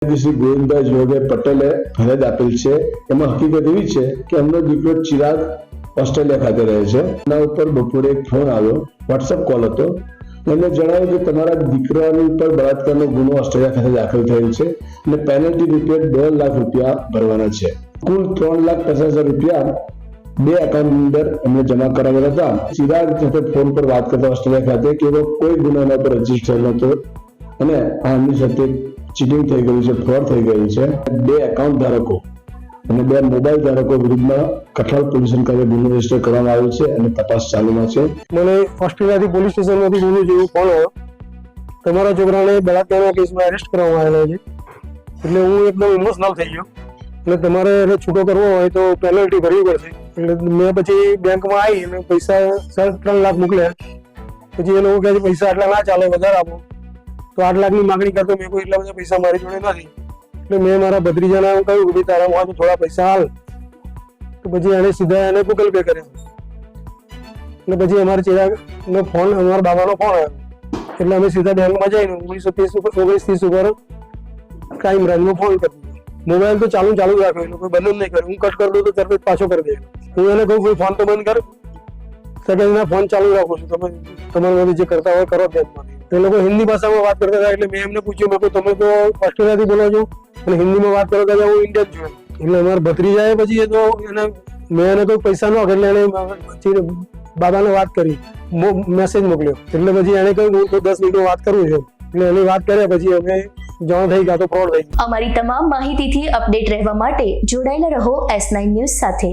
શ્રી ગોવિંદભાઈ જોગે પટેલે ફરિયાદ આપેલ છે. એમાં હકીકત એવી છે કે એમનો દીકરો ચિરાગ ઓસ્ટ્રેલિયા ખાતે રહે છે. એના ઉપર બપોરે એક ફોન આવ્યો વોટ્સઅપ કોલ હતો. એમને જણાવ્યું કે તમારા દીકરાની ઉપર બળાત્કારનો ગુનો ઓસ્ટ્રેલિયા ખાતે દાખલ થયેલ છે અને પેનલ્ટી રૂપિયા દોઢ લાખ રૂપિયા ભરવાના છે. કુલ ત્રણ લાખ પચાસ હજાર રૂપિયા બે એકાઉન્ટ અંદર એમને જમા કરાવેલા હતા. ચિરાગ સાથે ફોન પર વાત કરતા ઓસ્ટ્રેલિયા ખાતે કે એવો કોઈ ગુનો એના પર રજિસ્ટર નહોતો અને આ એમની સાથે ચીટિંગ થઈ ગયું છે, ફ્રોડ થઈ ગયું છે. બે એકાઉન્ટ ધારકો અને બે મોબાઈલ ધારકો વિરુદ્ધમાં કઠોળ પોલીસ ખાતે ગુનો રજિસ્ટર કરવામાં આવ્યો છે અને તપાસ ચાલુમાં છે. મને ઓસ્ટ્રેલિયાથી પોલીસ સ્ટેશનમાંથી ગુનો જેવું ફોન તમારા છોકરાને બળાત્કારના કેસમાં એરેસ્ટ કરવામાં આવેલો છે. એટલે હું એકદમ ઇમોશનલ થઈ ગયો. એટલે તમારે એને છૂટો કરવો હોય તો પેનલ્ટી ભરવી પડશે. એટલે મેં પછી બેંકમાં આવી અને પૈસા સાડા ત્રણ લાખ મોકલ્યા. પછી એ લોકો કહે છે, પૈસા આટલા ના ચાલે, વધારે આપો. તો આઠ લાખની માગણી કરતો મેં કોઈ એટલા બધા પૈસા મારી જોડે નથી. એટલે મેં મારા ભત્રીજાને એમ કહ્યું કે ભાઈ, તારા તો થોડા પૈસા હાલ. તો પછી એને સીધા એને ગૂગલ પે કર્યા. એટલે પછી અમારે ચેરાનો ફોન, અમારા બાબાનો ફોન આવ્યો. એટલે અમે સીધા બેંકમાં જઈને ઓગણીસો ત્રીસ ઉપર, ઓગણીસ ત્રીસ ઉપર ક્રાઇમ બ્રાન્ચમાં ફોન કરી મોબાઈલ તો ચાલુ ચાલુ રાખ્યો, એ લોકો બંધ નહીં કર્યું. હું કટ કરી દઉં તો તરત જ પાછો કરી દે. હું એને કહું કોઈ ફોન તો બંધ કર. સેકન્ડ ના ફોન ચાલુ રાખો છું. તમે તમારા જે કરતા હોય કરો બેંકમાંથી એ લોકો હિન્દી ભાષામાં વાત કરતા હતા એટલે મેં એમને પૂછ્યું, મેં તમે તો ઓસ્ટ્રેલિયાથી બોલો છો અને હિન્દીમાં વાત કરતા હતા હું ઇન્ડિયન છું. એટલે અમારા ભત્રીજાએ પછી એ તો એને, મેં એને કોઈ પૈસા ન એટલે એને પછી બાબાને વાત કરી મેસેજ મોકલ્યો. એટલે પછી એને કહ્યું, હું તો દસ મિનિટમાં વાત કરું છું. એટલે એની વાત કર્યા પછી અમે જાણ થઈ ગયા, તો ફ્રોડ થઈ અમારી તમામ માહિતીથી અપડેટ રહેવા માટે જોડાયેલા રહો એસ નાઇન ન્યૂઝ સાથે.